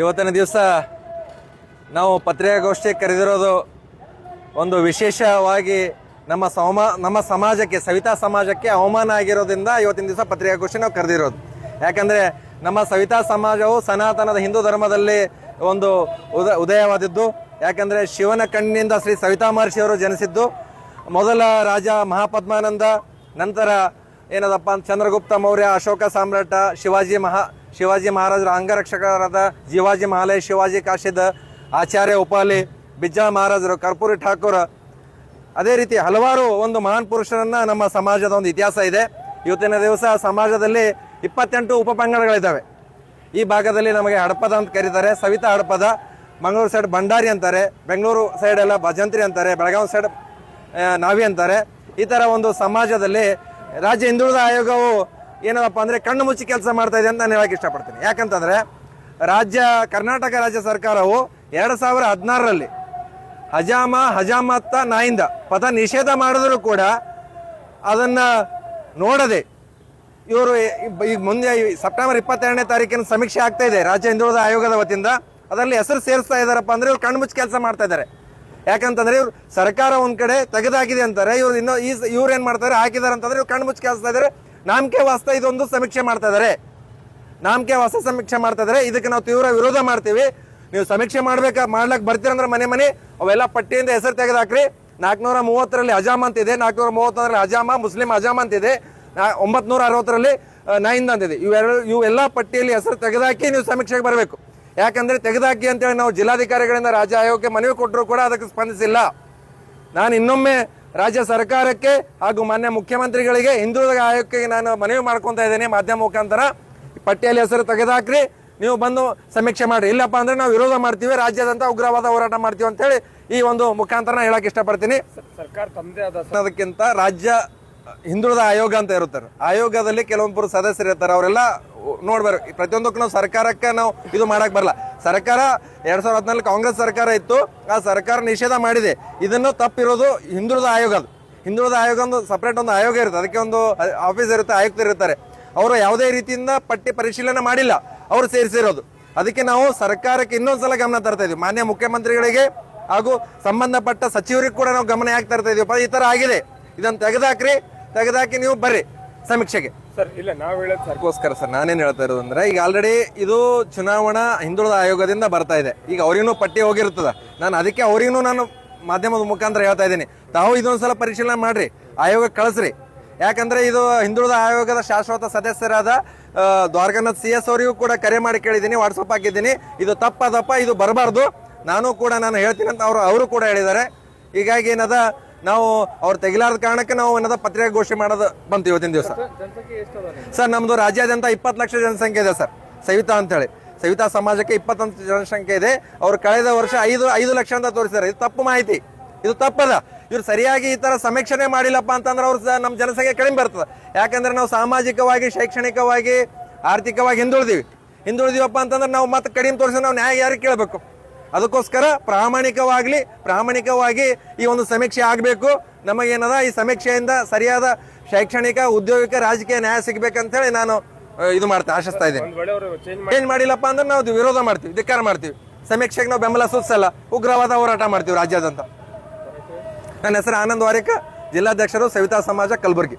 ಇವತ್ತಿನ ದಿವಸ ನಾವು ಪತ್ರಿಕಾಗೋಷ್ಠಿ ಕರೆದಿರೋದು ಒಂದು ವಿಶೇಷವಾಗಿ ನಮ್ಮ ಸಮ, ನಮ್ಮ ಸಮಾಜಕ್ಕೆ, ಸವಿತಾ ಸಮಾಜಕ್ಕೆ ಅವಮಾನ ಆಗಿರೋದ್ರಿಂದ ಇವತ್ತಿನ ದಿವಸ ಪತ್ರಿಕಾಗೋಷ್ಠಿ ನಾವು ಕರೆದಿರೋದು. ಯಾಕಂದರೆ ನಮ್ಮ ಸವಿತಾ ಸಮಾಜವು ಸನಾತನದ ಹಿಂದೂ ಧರ್ಮದಲ್ಲಿ ಒಂದು ಉದ, ಉದಯವಾದದ್ದು. ಯಾಕಂದರೆ ಶಿವನ ಕಣ್ಣಿನಿಂದ ಶ್ರೀ ಸವಿತಾ ಮಹರ್ಷಿಯವರು ಜನಿಸಿದ್ದು. ಮೊದಲ ರಾಜ ಮಹಾಪದ್ಮಾನಂದ, ನಂತರ ಏನದಪ್ಪ ಚಂದ್ರಗುಪ್ತ ಮೌರ್ಯ, ಅಶೋಕ ಸಾಮ್ರಾಟ, ಶಿವಾಜಿ ಮಹಾ ಶಿವಾಜಿ ಮಹಾರಾಜರ ಅಂಗರಕ್ಷಕರಾದ ಶಿವಾಜಿ ಮಹಾಲಯ, ಶಿವಾಜಿ ಕಾಶಿದ ಆಚಾರ್ಯ ಉಪಾಲಿ ಬಿಜ್ಜಾ ಮಹಾರಾಜರು, ಕರ್ಪೂರಿ ಠಾಕೂರ್. ಅದೇ ರೀತಿ ಹಲವಾರು ಒಂದು ಮಹಾನ್ ಪುರುಷರನ್ನ ನಮ್ಮ ಸಮಾಜದ ಒಂದು ಇತಿಹಾಸ ಇದೆ. ಇವತ್ತಿನ ದಿವಸ ಸಮಾಜದಲ್ಲಿ ಇಪ್ಪತ್ತೆಂಟು ಉಪಪಂಗಡಗಳಿದ್ದಾವೆ ಈ ಭಾಗದಲ್ಲಿ ನಮಗೆ ಹಡಪದ ಅಂತ ಕರೀತಾರೆ, ಸವಿತಾ ಹಡಪದ, ಮಂಗಳೂರು ಸೈಡ್ ಭಂಡಾರಿ ಅಂತಾರೆ, ಬೆಂಗಳೂರು ಸೈಡ್ ಎಲ್ಲ ಭಜಂತ್ರಿ ಅಂತಾರೆ, ಬೆಳಗಾವಿ ಸೈಡ್ ನಾವಿ ಅಂತಾರೆ. ಈ ಥರ ಒಂದು ಸಮಾಜದಲ್ಲಿ ರಾಜ್ಯ ಹಿಂದುಳಿದ ಆಯೋಗವು ಏನಪ್ಪ ಅಂದರೆ ಕಣ್ಣು ಮುಚ್ಚಿ ಕೆಲಸ ಮಾಡ್ತಾ ಇದೆ ಅಂತ ನಾನು ಹೇಳಕ್ಕೆ ಇಷ್ಟಪಡ್ತೀನಿ. ಯಾಕಂತಂದರೆ ರಾಜ್ಯ, ಕರ್ನಾಟಕ ರಾಜ್ಯ ಸರ್ಕಾರವು ಎರಡು ಸಾವಿರ ಹದಿನಾರರಲ್ಲಿ ಹಜಾಮ, ಹಜಾಮತ್ತ, ನಾಯಿಂದ ಪದ ನಿಷೇಧ ಮಾಡಿದ್ರು ಕೂಡ ಅದನ್ನ ನೋಡದೆ ಇವರು ಈಗ ಮುಂದೆ ಸೆಪ್ಟೆಂಬರ್ ಇಪ್ಪತ್ತೆರಡನೇ ತಾರೀಕಿನ ಸಮೀಕ್ಷೆ ಆಗ್ತಾ ಇದೆ ರಾಜ್ಯ ಹಿಂದುಳಿದ ಆಯೋಗದ ವತಿಯಿಂದ. ಅದರಲ್ಲಿ ಹೆಸರು ಸೇರಿಸ್ತಾ ಇದ್ದಾರಪ್ಪ ಅಂದ್ರೆ ಇವ್ರು ಕಣ್ಣುಮುಚ್ಚಿ ಕೆಲಸ ಮಾಡ್ತಾ ಇದ್ದಾರೆ ಯಾಕಂತಂದ್ರೆ ಇವ್ರು ಸರ್ಕಾರ ಒಂದು ಕಡೆ ತೆಗೆದಾಕಿದೆ ಅಂತಾರೆ. ಇವ್ರು ಇನ್ನೂ ಈ ಇವ್ರು ಏನು ಮಾಡ್ತಾರೆ? ಹಾಕಿದ್ದಾರೆ ಅಂತಂದ್ರೆ ಇವ್ರು ಕಣ್ಣು ಮುಚ್ಚಿ ಕೆಲಸ ಇದ್ದಾರೆ ನಾಮಕೆ ವಾಸ್ತ ಇದೊಂದು ಸಮೀಕ್ಷೆ ಮಾಡ್ತಾ ಇದ್ದಾರೆ ನಾಮಕೆ ವಾಸ್ತ ಸಮೀಕ್ಷೆ ಮಾಡ್ತಾ ಇದ್ದಾರೆ ಇದಕ್ಕೆ ನಾವು ತೀವ್ರ ವಿರೋಧ ಮಾಡ್ತೀವಿ. ನೀವು ಸಮೀಕ್ಷೆ ಮಾಡ್ಬೇಕಾ, ಮಾಡ್ಲಕ್ ಬರ್ತೀರಂದ್ರೆ ಮನೆ ಮನೆ, ಅವೆಲ್ಲ ಪಟ್ಟಿಯಿಂದ ಹೆಸರು ತೆಗೆದಾಕ್ರಿ. ನಾಲ್ಕುನೂರ ಮೂವತ್ತರಲ್ಲಿ ಅಜಾಮ್ ಅಂತ ಇದೆ, ನಾಲ್ಕುನೂರ ಮೂವತ್ತೊಂದರಲ್ಲಿ ಅಜಾಮ, ಮುಸ್ಲಿಂ ಅಜಾಮ್ ಅಂತ ಇದೆ, ನಾ- ಒಂಬತ್ನೂರ ಅರವತ್ತರಲ್ಲಿ ನೈನ್ ಅಂತ ಇದೆ. ಇವೆರಡು ಇವೆಲ್ಲ ಪಟ್ಟಿಯಲ್ಲಿ ಹೆಸರು ತೆಗೆದಾಕಿ ನೀವು ಸಮೀಕ್ಷೆಗೆ ಬರಬೇಕು. ಯಾಕಂದ್ರೆ ತೆಗೆದಾಕಿ ಅಂತೇಳಿ ನಾವು ಜಿಲ್ಲಾಧಿಕಾರಿಗಳಿಂದ ರಾಜ್ಯ ಆಯೋಗಕ್ಕೆ ಮನವಿ ಕೊಟ್ಟರು ಕೂಡ ಅದಕ್ಕೆ ಸ್ಪಂದಿಸಿಲ್ಲ. ನಾನು ಇನ್ನೊಮ್ಮೆ ರಾಜ್ಯ ಸರ್ಕಾರಕ್ಕೆ ಹಾಗೂ ಮಾನ್ಯ ಮುಖ್ಯಮಂತ್ರಿಗಳಿಗೆ ಹಿಂದುಳಿದ ಆಯೋಗಕ್ಕೆ ನಾನು ಮನವಿ ಮಾಡ್ಕೊತಾ ಇದ್ದೇನೆ ಮಾಧ್ಯಮ ಮುಖಾಂತರ. ಪಟ್ಟಿಯಲ್ಲಿ ಹೆಸರು ತೆಗೆದಾಕ್ರಿ. ನೀವು ಬಂದು ಸಮೀಕ್ಷೆ ಮಾಡಿ ಇಲ್ಲಪ್ಪ ಅಂದ್ರೆ ನಾವು ವಿರೋಧ ಮಾಡ್ತೀವಿ. ರಾಜ್ಯದಂತ ಉಗ್ರವಾದ ಹೋರಾಟ ಮಾಡ್ತೀವಿ ಅಂತೇಳಿ ಈ ಒಂದು ಮುಖಾಂತರ ಹೇಳಕ್ಕೆ ಹೇಳಕ್ ಇಷ್ಟಪಡ್ತೀನಿ. ಸರ್ಕಾರ ತಮ್ಮದೇ ಆದ ಅದಕ್ಕಿಂತ ರಾಜ್ಯ ಹಿಂದುಳಿದ ಆಯೋಗ ಅಂತ ಇರುತ್ತಾರೆ. ಆಯೋಗದಲ್ಲಿ ಕೆಲವೊಬ್ಬರು ಸದಸ್ಯರು ಇರ್ತಾರೆ. ಅವರೆಲ್ಲ ನೋಡ್ಬೇಕು ಪ್ರತಿಯೊಂದಕ್ಕೂ ನಾವು ಸರ್ಕಾರಕ್ಕೆ ನಾವು ಇದು ಮಾಡಕ್ ಬರಲ್ಲ. ಸರ್ಕಾರ ಎರಡ್ ಸಾವಿರದ ಹದಿನಾಲ್ಕು ಕಾಂಗ್ರೆಸ್ ಸರ್ಕಾರ ಇತ್ತು. ಆ ಸರ್ಕಾರ ನಿಷೇಧ ಮಾಡಿದೆ. ಇದನ್ನು ತಪ್ಪಿರೋದು ಹಿಂದುಳಿದ ಆಯೋಗ ಅದು. ಹಿಂದುಳಿದ ಆಯೋಗ ಒಂದು ಸಪ್ರೇಟ್ ಒಂದು ಆಯೋಗ ಇರುತ್ತೆ. ಅದಕ್ಕೆ ಒಂದು ಆಫೀಸ್ ಇರುತ್ತೆ, ಆಯುಕ್ತರು ಇರ್ತಾರೆ. ಅವರು ಯಾವುದೇ ರೀತಿಯಿಂದ ಪಟ್ಟಿ ಪರಿಶೀಲನೆ ಮಾಡಿಲ್ಲ. ಅವರು ಸೇರಿಸಿರೋದು. ಅದಕ್ಕೆ ನಾವು ಸರ್ಕಾರಕ್ಕೆ ಇನ್ನೊಂದ್ಸಲ ಗಮನ ತರ್ತಾ ಇದೀವಿ. ಮಾನ್ಯ ಮುಖ್ಯಮಂತ್ರಿಗಳಿಗೆ ಹಾಗೂ ಸಂಬಂಧಪಟ್ಟ ಸಚಿವರಿಗೆ ಕೂಡ ನಾವು ಗಮನ ತರ್ತಾ ಇದೀವಪ್ಪ? ಈ ತರ ಆಗಿದೆ. ಇದನ್ನು ತೆಗೆದಾಕ್ರಿ. ತೆಗೆದಾಕಿ ನೀವು ಬರ್ರಿ ಸಮೀಕ್ಷೆಗೆ. ಸರ್ ಇಲ್ಲ ನಾವು ಹೇಳೋದು ಸರ್. ಅದಕ್ಕೋಸ್ಕರ ಸರ್ ನಾನೇನು ಹೇಳ್ತಾ ಇರೋದು ಅಂದ್ರೆ ಈಗ ಆಲ್ರೆಡಿ ಇದು ಚುನಾವಣಾ ಹಿಂದುಳಿದ ಆಯೋಗದಿಂದ ಬರ್ತಾ ಇದೆ. ಈಗ ಅವ್ರಿಗೂ ಪಟ್ಟಿ ಹೋಗಿರ್ತದ. ನಾನು ಅದಕ್ಕೆ ಅವ್ರಿಗೂ ನಾನು ಮಾಧ್ಯಮದ ಮುಖಾಂತರ ಹೇಳ್ತಾ ಇದ್ದೀನಿ. ತಾವು ಇದೊಂದ್ಸಲ ಪರಿಶೀಲನೆ ಮಾಡ್ರಿ ಆಯೋಗಕ್ಕೆ ಕಳಿಸ್ರಿ. ಯಾಕಂದ್ರೆ ಇದು ಹಿಂದುಳಿದ ಆಯೋಗದ ಶಾಶ್ವತ ಸದಸ್ಯರಾದ ದ್ವಾರಕನಾಥ್ ದ್ವಾರಕಾನಾಥ್ ಸಿ ಎಸ್ ಅವರಿಗೂ ಕೂಡ ಕರೆ ಮಾಡಿ ಕೇಳಿದ್ದೀನಿ ವಾಟ್ಸಪ್ ಹಾಕಿದ್ದೀನಿ. ಇದು ತಪ್ಪದಪ್ಪ ಇದು ಬರಬಾರ್ದು. ನಾನು ಕೂಡ ನಾನು ಹೇಳ್ತೀನಿ ಅಂತ ಅವರು ಅವರು ಕೂಡ ಹೇಳಿದ್ದಾರೆ. ಹೀಗಾಗಿ ಏನದ ನಾವು ಅವ್ರು ತೆಗಿಲಾರದ ಕಾರಣಕ್ಕೆ ನಾವು ಏನದ ಪತ್ರಿಕಾಗೋಷ್ಠಿ ಮಾಡೋದು ಬಂತು ಇವತ್ತಿನ ದಿವಸ. ಸರ್ ನಮ್ದು? ರಾಜ್ಯಾದ್ಯಂತ ಇಪ್ಪತ್ತು ಲಕ್ಷ ಜನಸಂಖ್ಯೆ ಇದೆ ಸರ್. ಸವಿತಾ ಅಂತೇಳಿ. ಸವಿತಾ ಸಮಾಜಕ್ಕೆ ಇಪ್ಪತ್ತೊಂದು ಜನಸಂಖ್ಯೆ ಇದೆ. ಅವ್ರು ಕಳೆದ ವರ್ಷ ಐದು ಐದು ಲಕ್ಷ ಅಂತ ತೋರಿಸಿದ್ದಾರೆ. ಇದು ತಪ್ಪು ಮಾಹಿತಿ. ಇದು ತಪ್ಪದ. ಇವ್ರು ಸರಿಯಾಗಿ ಈ ತರ ಸಮೀಕ್ಷಣೆ ಮಾಡಿಲ್ಲಪ್ಪ ಅಂತಂದ್ರೆ ಅವ್ರು ನಮ್ಮ ಜನಸಂಖ್ಯೆ ಕಡಿಮೆ ಬರ್ತದೆ. ಯಾಕಂದ್ರೆ ನಾವು ಸಾಮಾಜಿಕವಾಗಿ ಶೈಕ್ಷಣಿಕವಾಗಿ ಆರ್ಥಿಕವಾಗಿ ಹಿಂದುಳಿದೀವಿ. ಹಿಂದುಳಿದೀವಪ್ಪ ಅಂತಂದ್ರೆ ನಾವು ಮತ್ತೆ ಕಡಿಮೆ ತೋರಿಸಿ ನಾವು ನ್ಯಾಯ ಯಾರಿಗೆ ಕೇಳಬೇಕು? ಅದಕ್ಕೋಸ್ಕರ ಪ್ರಾಮಾಣಿಕವಾಗಲಿ ಪ್ರಾಮಾಣಿಕವಾಗಿ ಈ ಒಂದು ಸಮೀಕ್ಷೆ ಆಗಬೇಕು. ನಮಗೇನದ ಈ ಸಮೀಕ್ಷೆಯಿಂದ ಸರಿಯಾದ ಶೈಕ್ಷಣಿಕ ಉದ್ಯೋಗಿಕ ರಾಜಕೀಯ ನ್ಯಾಯ ಸಿಗ್ಬೇಕಂತೇಳಿ ನಾನು ಇದು ಮಾಡ್ತೇನೆ ಆಶಿಸ್ತಾ ಇದ್ದೇನೆ. ಚೇಂಜ್ ಮಾಡಿಲ್ಲಪ್ಪ ಅಂದ್ರೆ ನಾವು ವಿರೋಧ ಮಾಡ್ತೀವಿ ಧಿಕ್ಕಾರ ಮಾಡ್ತೀವಿ. ಸಮೀಕ್ಷೆಗೆ ನಾವು ಬೆಂಬಲ ಸೂಚಿಸಲ್ಲ ಉಗ್ರವಾದ ಹೋರಾಟ ಮಾಡ್ತೀವಿ ರಾಜ್ಯಾದ್ಯಂತ. ನನ್ನ ಹೆಸರು ಆನಂದ್ ವಾರಿಕ ಜಿಲ್ಲಾಧ್ಯಕ್ಷರು ಸವಿತಾ ಸಮಾಜ ಕಲಬುರಗಿ.